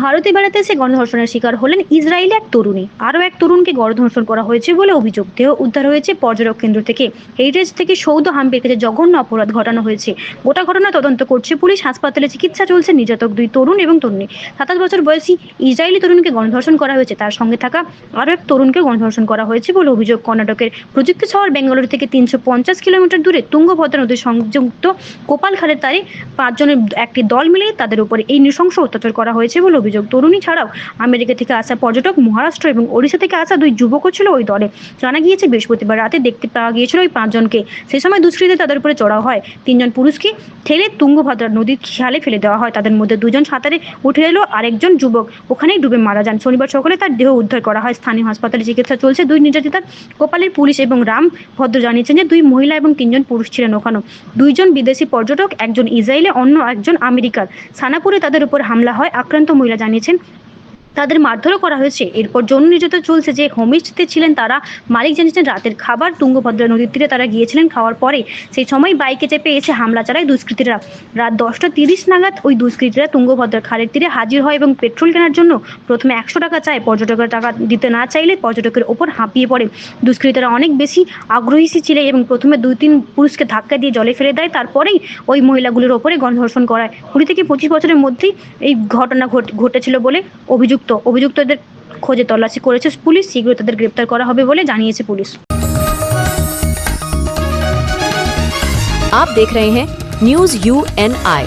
ভারতে বেড়াতে এসে গণধর্ষণের শিকার হলেন ইসরায়েলে এক তরুণী। আরও এক তরুণকে গণধর্ষণ করা হয়েছে বলে অভিযোগ। দেহ উদ্ধার হয়েছে পর্যটক কেন্দ্র থেকে। হেরিটেজ থেকে সৌদ হাম্পের কাছে জঘন্য অপরাধ ঘটানো হয়েছে। গোটা ঘটনা তদন্ত করছে পুলিশ। হাসপাতালে চিকিৎসা চলছে নির্যাতক দুই তরুণ এবং তরুণী। সাতাশ বছর বয়সী ইসরায়েলি তরুণকে গণধর্ষণ করা হয়েছে। তার সঙ্গে থাকা আরও এক তরুণকে গণধর্ষণ করা হয়েছে বলে অভিযোগ। কর্ণাটকের প্রযুক্তি শহর বেঙ্গালুরু থেকে তিনশো পঞ্চাশ কিলোমিটার দূরে তুঙ্গভদ্রা নদীর সংযুক্ত কোপাল খালের তারে পাঁচজনের একটি দল মিলে তাদের উপরে এই নৃশংস অত্যাচার করা হয়েছে বলে অভিযোগ। তরুণী ছাড়াও আমেরিকা থেকে আসা পর্যটক মহারাষ্ট্র এবং ওড়িশা থেকে আসা দুই যুবকও ছিল ওই দলে। জানা গিয়েছে, বৃহস্পতিবার রাতে দেখতে পাওয়া গিয়েছিল ওই পাঁচজনকে। সে সময় দুষ্কৃতী তাদের উপরে চড়াও হয়। তিনজন পুরুষকে ঠেলে তুঙ্গভদ্রা নদীর খালে ফেলে দেওয়া হয়। তাদের মধ্যে দুজন সাঁতারে উঠে এলো, আরেকজন যুবক ওখানেই ডুবে মারা যান। শনিবার সকালে তার দেহ উদ্ধার করা হয়। স্থানীয় হাসপাতালে চিকিৎসা চলছে। দুই নির্যাতিতার কোপালের পুলিশ এবং রাম ভদ্র জানিয়েছেন যে, দুই মহিলা এবং তিনজন পুরুষ ছিলেন ওখানে। দুইজন বিদেশি পর্যটক, একজন ইসরায়েলে, অন্য একজন আমেরিকার। সানাপুরে তাদের উপর হামলা হয়। আক্রান্ত মহিলা জানিয়েছেন। তাদের মারধরও করা হয়েছে। এরপর যৌন নির্যাতন চলছে যে হোমস্টেতে ছিলেন তারা। মালিক জানিয়েছেন, রাতের খাবার তুঙ্গভদ্রা নদীর তীরে তারা গিয়েছিলেন, খাওয়ার পরে সেই সময় বাইকে চেপে এসে হামলা চালায় দুষ্কৃতীরা। রাত দশটা তিরিশ নাগাদ ওই দুষ্কৃতীরা তুঙ্গভদ্রা খালের তীরে হাজির হয় এবং পেট্রোল কেনার জন্য প্রথমে একশো টাকা চায়। পর্যটকের টাকা দিতে না চাইলে পর্যটকের ওপর হাঁপিয়ে পড়ে। দুষ্কৃতীরা অনেক বেশি আগ্রহী ছিল এবং প্রথমে দুই তিন পুরুষকে ধাক্কা দিয়ে জলে ফেলে দেয়, তারপরেই ওই মহিলাগুলোর ওপরে গণধর্ষণ করায়। কুড়ি থেকে পঁচিশ বছরের মধ্যেই এই ঘটনা ঘট- ঘটেছিল বলে অভিযুক্ত অভিযুক্তদের খোঁজে তল্লাশি করেছে পুলিশ শীঘ্রই তাদের গ্রেপ্তার করা হবে বলে জানিয়েছে পুলিশ आप देख रहे हैं न्यूज यू एन आई